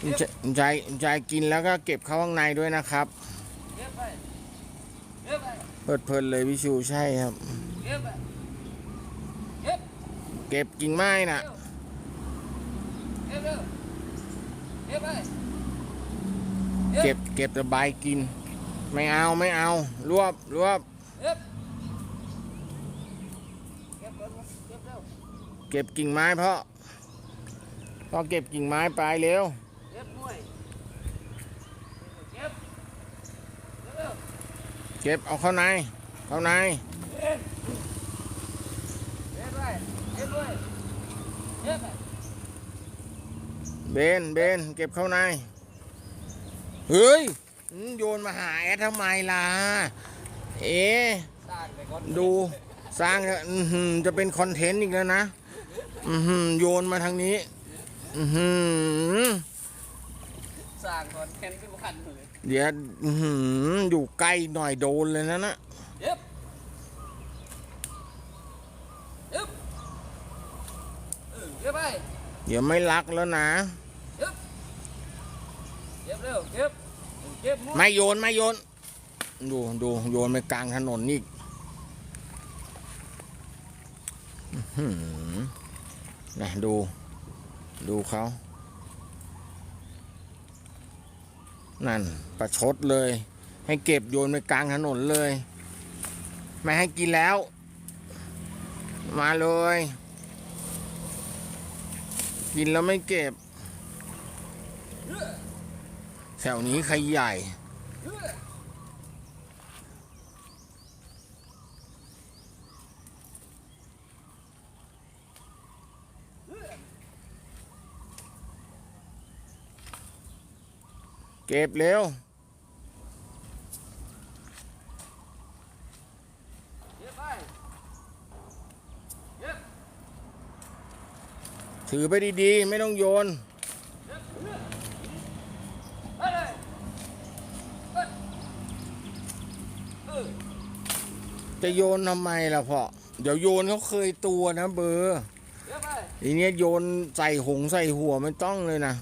ใจใจใจกินแล้วก็เก็บเข้าข้างในด้วยนะครับเก็บไปเก็บไปเพลิดเพลินเลยพี่ชูใช่ครับ เก็บไปเก็บเก็บกิ่งไม้น่ะเก็บเร็วเก็บไปเก็บเก็บแต่ใบกิน ไม่เอาไม่เอา รวบรวบเก็บเก็บเร็วเก็บเร็วเก็บกิ่งไม้เพาะพอเก็บกิ่งไม้ไปเร็ว เก็บหน่วยเก็บเก็บเร็วเก็บเอาเข้าใน เข้าในเก็บไปเก็บด้วยเก็บไปเบนเบนเก็บเข้าใน เฮ้ยอืมโยนมาหาแอดทำไมล่ะ เอ๊ะสร้างไปก่อนดูสร้างจะอื้อหือจะเป็นคอนเทนต์อีกแล้วนะอือหือโยนมาทางนี้ อือหือ สร้างคอนเทนต์ขึ้นพันเลยเดี๋ยวอื้อหืออยู่ใกล้หน่อยโดนเลยนะนะเก็บเก็บเออเก็บไปเดี๋ยวไม่รักแล้วนะเก็บเก็บเร็วเก็บเก็บหมดไม่โยนไม่โยน ดูดูโยนไปกลางถนนนี่อื้อหือนะดู ดูเขา นั่นประชดเลย ให้เก็บโยนไปกลางถนนเลย ไม่ให้กินแล้ว มาเลย กินแล้วไม่เก็บแถวนี้ใครใหญ่ เก็บเร็วถือไปดีๆ ไม่ต้องโยน จะโยนทำไมล่ะพ่อ เดี๋ยวโยนเขาเคยตัวนะเบอร์เก็บไปทีเนี้ยโยนใส่หงใส่หัวไม่ต้องเลยนะ